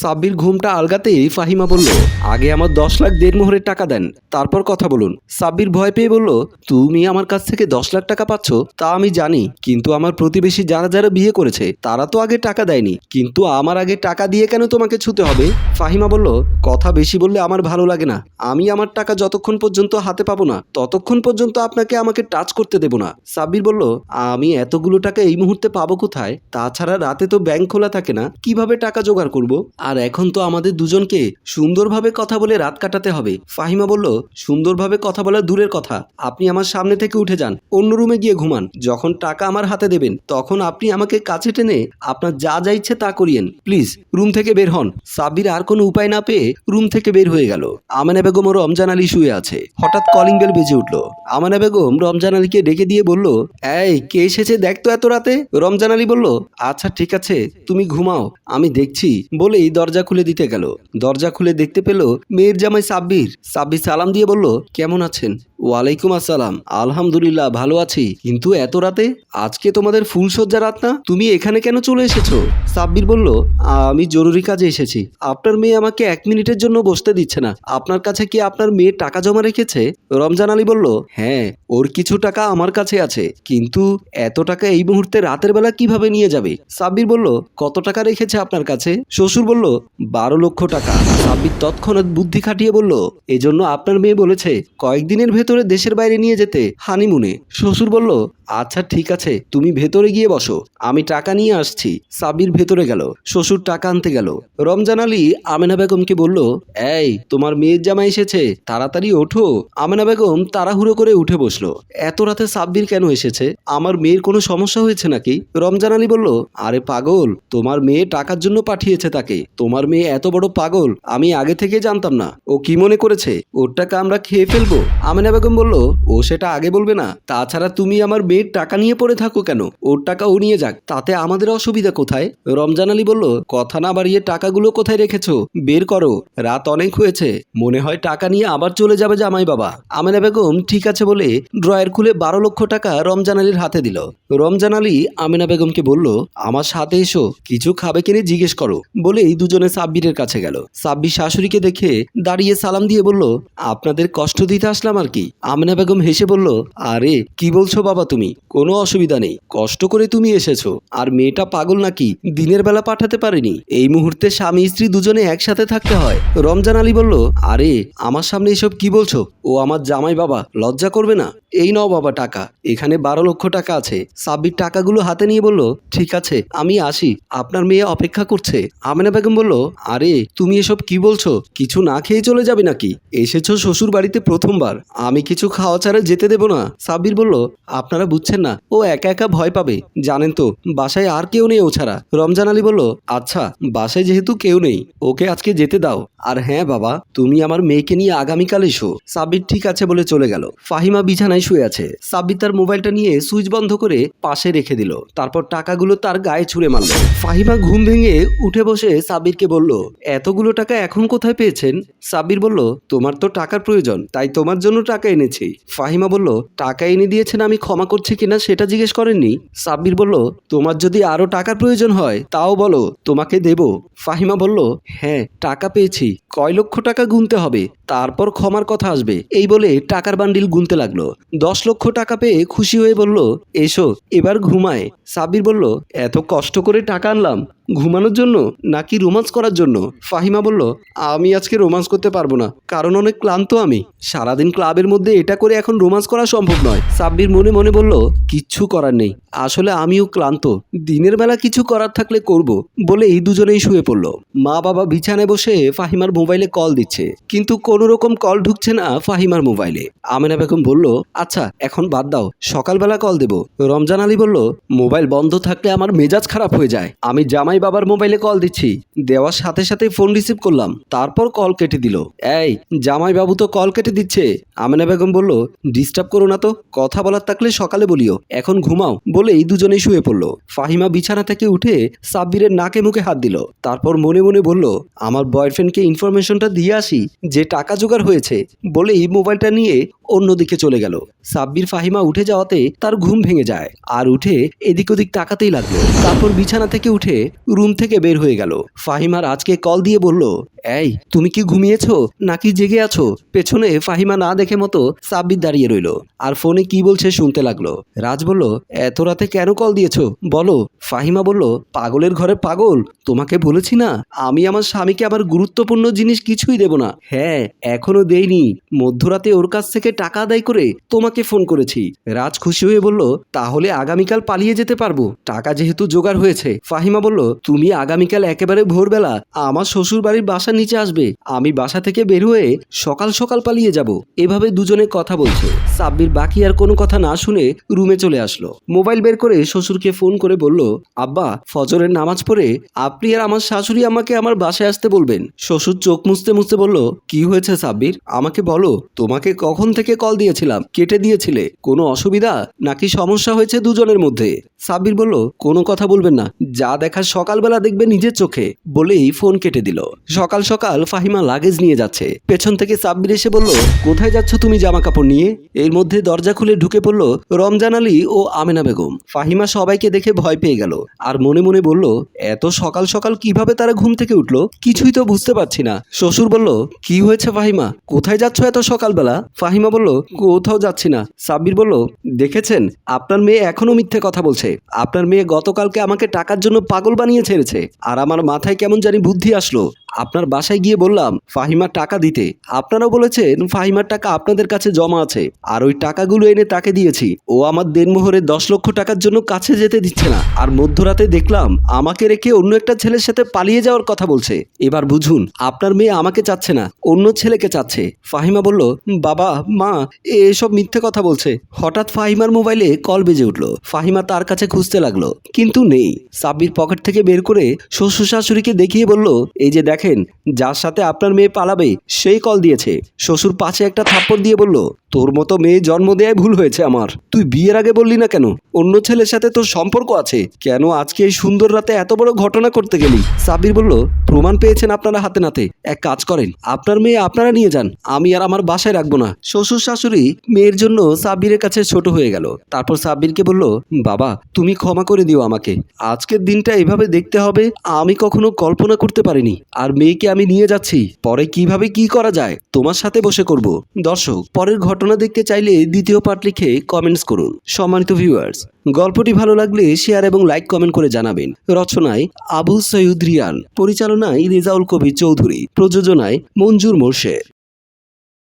সাব্বির ঘুমটা আলগাতেই ফাহিমা বলল, আগে আমার দশ লাখ দেড় মোহরের টাকা দেন, তারপর কথা বলুন। সাব্বির ভয় পেয়ে বলল, তুমি আমার কাছ থেকে দশ লাখ টাকা পাচ্ছ, তা আমি জানি, কিন্তু আমার প্রতিবেশী যারা যারা বিয়ে করেছে, তারা তো আগে টাকা দেয়নি, কিন্তু আমার আগে টাকা দিয়ে কেন তোমাকে ছুতে হবে? ফাহিমা বলল, কথা বেশি বললে আমার ভালো লাগে না। আমি আমার টাকা যতক্ষণ পর্যন্ত হাতে পাবো না, ততক্ষণ পর্যন্ত আপনাকে আমাকে টাচ করতে দেবো না। সাব্বির বলল, আমি এতগুলো টাকা এই মুহূর্তে পাবো কোথায়? তাছাড়া রাতে তো ব্যাংক খোলা থাকে না, কীভাবে টাকা জোগাড় করব? আর এখন তো আমাদের দুজনকে সুন্দরভাবে কথা বলে রাত কাটাতে হবে। ফাহিমা বলল, সুন্দরভাবে কথা বলা দূরের কথা। আপনি আমার সামনে থেকে উঠে যান। অন্য রুমে গিয়ে ঘুমান। যখন টাকা আমার হাতে দেবেন, তখন আপনি আমাকে কাছে টেনে আপনার যা যা ইচ্ছে তা করিয়েন। প্লিজ, রুম থেকে বের হন। সাব্বির আর কোনো উপায় না পেয়ে রুম থেকে বের হয়ে গেল। আমেনা বেগম ও রমজান আলী শুয়ে আছে। হঠাৎ কলিং বেল বেজে উঠল। আমানা বেগম রমজান আলীকে ডেকে দিয়ে বলল, এই, কে এসেছে দেখ তো এত রাতে? রমজান আলী বলল আচ্ছা ঠিক আছে, তুমি ঘুমাও, আমি দেখছি। বলেই দরজা খুলে দিতে গেল। দরজা খুলে দেখতে পেল মেয়ের জামাই সাব্বির। সাব্বির সালাম দিয়ে বলল, কেমন আছেন? ওয়ালাইকুম আসসালাম। আলহামদুলিল্লাহ, ভালো আছি। কিন্তু এত রাতে? আজকে তোমাদের ফুলসজ্জা রাত না? তুমি এখানে কেন চলে এসেছ? সাব্বির বলল, আমি জরুরি কাজে এসেছি। আপনার মেয়ে আমাকে এক মিনিটের জন্য বসতে দিচ্ছে না। আপনার কাছে কি আপনার মেয়ে টাকা জমা রেখেছে? রমজান আলী বলল হ্যাঁ ওর কিছু টাকা আমার কাছে আছে। কিন্তু এত টাকা এই মুহূর্তে রাতের বেলা কীভাবে নিয়ে যাবে? সাব্বির বলল, কত টাকা রেখেছে আপনার কাছে? শ্বশুর বলল, বারো লক্ষ টাকা। সাব্বির তৎক্ষণাৎ বুদ্ধি খাটিয়ে বলল, এজন্য আপনার মেয়ে বলেছে, কয়েকদিনের ভেতরে দেশের বাইরে নিয়ে যেতে, হানিমুনে। শ্বশুর বলল আচ্ছা ঠিক আছে, তুমি ভেতরে গিয়ে বসো। আমি টাকা নিয়ে আসছি। সাব্বির ভেতরে গেল। শ্বশুর টাকা আনতে গেল। রমজান আলী আমেনা বেগমকে বলল, এই, তোমার মেয়ের জামা এসেছে, তাড়াতাড়ি ওঠো। আমেনা বেগম তাড়াহুড়ো করে উঠে বসল। এত রাতে সাব্বির কেন এসেছে? আমার মেয়ের কোনো সমস্যা হয়েছে নাকি? রমজান আলী বলল, আরে পাগল, তোমার মেয়ে টাকার জন্য পাঠিয়েছে তাকে। তোমার মেয়ে এত বড় পাগল, আমি আগে থেকে জানতাম না। ও কি মনে করেছে? ওর টাকা আমরা খেয়ে ফেলব। আমেনা বেগম বলল, ও সেটা আগে বলবে না। তাছাড়া তুমি আমার মেয়ের টাকা নিয়ে পড়ে থাকো কেন? ওর টাকা ও নিয়ে যাক। তাতে আমাদের অসুবিধা কোথায়? রমজান আলী বলল, কথা না বাড়িয়ে টাকাগুলো কোথায় রেখেছো? বের করো। রাত অনেক হয়েছে। মনে হয় টাকা নিয়ে আবার চলে যাবে জামাই বাবা। আমেনা বেগম ঠিক আছে বলে ড্রয়ার খুলে বারো লক্ষ টাকা রমজান আলীর হাতে দিল। রমজান আলী আমেনা বেগমকে বলল, আমার সাথে এসো। কিছু খাবে কিনে জিজ্ঞেস করো। বলেই দুজনে সাব্বিরের কাছে গেল। সাব্বির শাশুড়িকে দেখে দাঁড়িয়ে সালাম দিয়ে বলল, আপনাদের কষ্ট দিতে আসলাম আর কি। আমেনা বেগম হেসে বলল, আরে, কি বলছো বাবা তুমি? কোনো অসুবিধা নেই। কষ্ট করে তুমি এসেছ। আর মেয়েটা পাগল নাকি? দিনের বেলা পাঠাতে পারেনি। এই মুহূর্তে স্বামী স্ত্রী দুজনে একসাথে থাকতে হয়। রমজান আলী বলল, আরে, আমার সামনে এসব কি বলছো? ও আমার জামাই বাবা, লজ্জা করবে না। এই নাও বাবা টাকা। এখানে বারো লক্ষ টাকা আছে। সাব্বির টাকাগুলো হাতে নিয়ে বলল, ঠিক আছে, আমি আসি। আপনার মেয়ে অপেক্ষা করছে। আমেনা বেগম বলল, আরে, তুমি এসব কি বলছো? কিছু না খেয়ে চলে যাবে নাকি? এসেছ শ্বশুর বাড়িতে প্রথমবার। আমি কিছু খাওয়া ছাড়া যেতে দেবো না। সাব্বির বলল, আপনারা বুঝছেন না, ও একা একা ভয় পাবে, জানেন তো, বাসায় আর কেউ নেই ও ছাড়া। রমজান আলী বলল আচ্ছা বাসায় যেহেতু কেউ নেই, ওকে আজকে যেতে দাও। আর হ্যাঁ বাবা, তুমি আমার মেয়েকে নিয়ে আগামীকাল এসো। সাব্বির ঠিক আছে বলে চলে গেল। ফাহিমা বিছানায় শুয়ে আছে। সাব্বির তার মোবাইলটা নিয়ে সুইচ বন্ধ করে পাশে রেখে দিল। তারপর টাকাগুলো তার গায়ে ছুঁড়ে মারল। ফাহিমা ঘুম ভেঙে উঠে বসে সাব্বিরকে বলল, এতগুলো টাকা এখন কোথায় পেয়েছেন? সাব্বির বলল, তোমার তো টাকার প্রয়োজন, তাই তোমার জন্য টাকা এনেছি। ফাহিমা বলল, টাকা এনে দিয়েছেন আমি ক্ষমা করছি কিনা সেটা জিজ্ঞেস করেননি। সাব্বির বলল, তোমার যদি আরও টাকার প্রয়োজন হয়, তাও বলো, তোমাকে দেব। ফাহিমা বলল হ্যাঁ টাকা পেয়েছি। কয় লক্ষ টাকা গুনতে হবে? তারপর ক্ষমার কথা আসবে। এই বলে টাকার বান্ডিল গুনতে লাগল। দশ লক্ষ টাকা পেয়ে খুশি হয়ে বলল, এসো, এবার ঘুমায়। সাব্বির বলল, এত কষ্ট করে টাকা আনলাম। ঘুমানোর জন্য নাকি রোমান্স করার জন্য? ফাহিমা বলল, আমি আজকে রোমান্স করতে পারব না, কারণ অনেক ক্লান্ত আমি। সারাদিন ক্লাবের মধ্যে এটা করে এখন রোমান্স করা সম্ভব নয়। সাব্বির মনে মনে বলল, কিচ্ছু করার নেই। আসলে আমিও ক্লান্ত। দিনের বেলা কিছু করার থাকলে করব বলে এই দুজনেই শুয়ে পড়ল। মা বাবা বিছানায় বসে ফাহিমার মোবাইলে কল দিচ্ছে। কিন্তু কোনো রকম কল ঢুকছে না ফাহিমার মোবাইলে। আমেনা বেগম বলল আচ্ছা এখন বাদ দাও, সকালবেলা কল দেব। রমজান আলী বলল, মোবাইল বন্ধ থাকলে আমার মেজাজ খারাপ হয়ে যায়। আমি জামাই বাবার মোবাইলে কল দিচ্ছি। দেওয়ার সাথে সাথে ফোন রিসিভ করলাম। তারপর কল কেটে দিল। এই, জামাই বাবু তো কল কেটে দিচ্ছে। আমেনা বেগম বলল, ডিস্টার্ব করো না তো, কথা বলার থাকলে সকালে বলিও। এখন ঘুমাও। বলেই দুজনেই শুয়ে পড়ল। ফাহিমা বিছানা থেকে উঠে সাব্বিরের নাকে মুখে হাত দিল। তারপর মনে মনে বলল, আমার বয়ফ্রেন্ডকে ইনফরমেশনটা দিয়ে আসি, যে টাকা জোগাড় হয়েছে, বলেই মোবাইলটা নিয়ে অন্যদিকে চলে গেল। সাব্বির ফাহিমা উঠে যাওয়াতে তার ঘুম ভেঙে যায় আর উঠে এদিক ওদিক তাকাতেই লাগল। তারপর বিছানা থেকে উঠে রুম থেকে বের হয়ে গেল। ফাহিমা আজকে কল দিয়ে বলল, এই, তুমি কি ঘুমিয়েছো? নাকি জেগে আছো? পেছনে ফাহিমা না দেখে মতো সাব্বির দাঁড়িয়ে রইল। আর ফোনে কি বলছে শুনতে লাগল। রাজ বলল, এত রাতে কেন কল দিয়েছ? বলো। ফাহিমা বলল, পাগলের ঘরে পাগল। তোমাকে বলেছি না, আমি আমার স্বামীকে আবার গুরুত্বপূর্ণ জিনিস কিছুই দেব না। হ্যাঁ এখনও দেইনি। মধ্যরাতে ওর কাছ থেকে টাকা আদায় করে তোমাকে ফোন করেছি। রাজ খুশি হয়ে বলল, তাহলে আগামীকাল পালিয়ে যেতে পারব। টাকা যেহেতু জোগাড় হয়েছে। ফাহিমা বলল, তুমি আগামীকাল একেবারে ভোরবেলা আমার শ্বশুর বাড়ির বাসার নিচে আসবে। আমি বাসা থেকে বের হয়ে সকাল সকাল পালিয়ে যাব। এভাবে দুজনে কথা বলছে। সাব্বির বাকি আর কোনো কথা না শুনে রুমে চলে আসলো। মোবাইল বের করে শ্বশুরকে ফোন করে বলল, আব্বা, ফজরের নামাজ পড়ে আপনি আর আমার শাশুড়ি আমাকে আমার বাসায় আসতে বলবেন। শ্বশুর চোখ মুছতে মুছতে বলল, কি হয়েছে সাব্বির? আমাকে বলো, তোমাকে কখন থেকে কল দিয়েছিলাম। কেটে দিয়েছিলে। কোনো অসুবিধা? নাকি সমস্যা হয়েছে দুজনের মধ্যে? সাব্বির বলল, কোনো কথা বলবেন না। যা দেখা সকালবেলা দেখবে নিজের চোখে। বলেই ফোন কেটে দিল। সকাল সকাল ফাহিমা লাগেজ নিয়ে যাচ্ছে। পেছন থেকে সাব্বির এসে বলল, কোথায় যাচ্ছ তুমি জামা কাপড় নিয়ে? এর মধ্যে দরজা খুলে ঢুকে পড়ল রমজান আলী ও আমেনা বেগম। ফাহিমা সবাইকে দেখে ভয় পেয়ে গেল আর মনে মনে বলল, এত সকাল সকাল কীভাবে তারা ঘুম থেকে উঠল? কিছুই তো বুঝতে পারছি না। শ্বশুর বলল, কি হয়েছে ফাহিমা? কোথায় যাচ্ছ এত সকালবেলা? ফাহিমা বলল, কোথাও যাচ্ছি না। সাব্বির বলল, দেখেছেন, আপনার মেয়ে এখনও মিথ্যে কথা বলছে। আপনার মেয়ে গতকালকে আমাকে টাকার জন্য পাগল বানিয়ে ছেড়েছে, আর আমার মাথায় কেমন জানি বুদ্ধি আসলো। আপনার বাসায় গিয়ে বললাম ফাহিমার টাকা দিতে। আপনারাও বলেছেন, ফাহিমার টাকা আপনাদের কাছে জমা আছে। আর ওই টাকাগুলো এনে তাকে দিয়েছি। ও আমার দেনমোহরে দশ লক্ষ টাকার জন্য কাছে যেতে দিচ্ছে না। আর মধ্যরাতে দেখলাম, আমাকে রেখে অন্য একটা ছেলের সাথে পালিয়ে যাওয়ার কথা বলছে। এবার বুঝুন, আপনার মেয়ে আমাকে চাচ্ছে না, অন্য ছেলেকে চাচ্ছে। ফাহিমা বলল, বাবা, মা এসব মিথ্যে কথা বলছে। হঠাৎ ফাহিমার মোবাইলে কল বেজে উঠল। ফাহিমা তার কাছে খুঁজতে লাগল, কিন্তু নেই। সাব্বির পকেট থেকে বের করে শ্বশুর শাশুড়িকে দেখিয়ে বলল, এই যে দেখেন, যার সাথে আপনার মেয়ে পালাবে, সেই কল দিয়েছে। শ্বশুর পাশে একটা থাপ্পড় দিয়ে বলল, তোর মতো মেয়ে জন্ম দেয় ভুল হয়েছে আমার। তুই বিয়ের আগে বললি না কেন? অন্য ছেলের সাথে তোর সম্পর্ক আছে। কেন আজকে এই সুন্দর রাতে এত বড় ঘটনা করতে গেলি? সাব্বির বলল, প্রমাণ পেয়েছেন আপনারা হাতে নাতে। এক কাজ করেন, আপনার মেয়ে আপনারা নিয়ে যান। আমি আর আমার বাসায় রাখব না। শ্বশুর শাশুড়ি মেয়ের জন্য সাব্বিরের কাছে ছোট হয়ে গেল। তারপর সাব্বিরকে বলল, বাবা, তুমি ক্ষমা করে দিও আমাকে। আজকের দিনটা এভাবে দেখতে হবে, আমি কখনো কল্পনা করতে পারিনি। আর মেয়েকে আমি নিয়ে যাচ্ছি। পরে কীভাবে কি করা যায়, তোমার সাথে বসে করব। দর্শক, পরের ঘটনা দেখতে চাইলে দ্বিতীয় পার্ট লিখে কমেন্টস করুন। সম্মানিত ভিউয়ার্স গল্পটি ভালো লাগলে শেয়ার এবং লাইক কমেন্ট করে জানাবেন। রচনায় আবু সৈয়দ রিয়ান পরিচালনায় রেজাউল কবির চৌধুরী, প্রযোজনায় মঞ্জুর মোর্শেদ।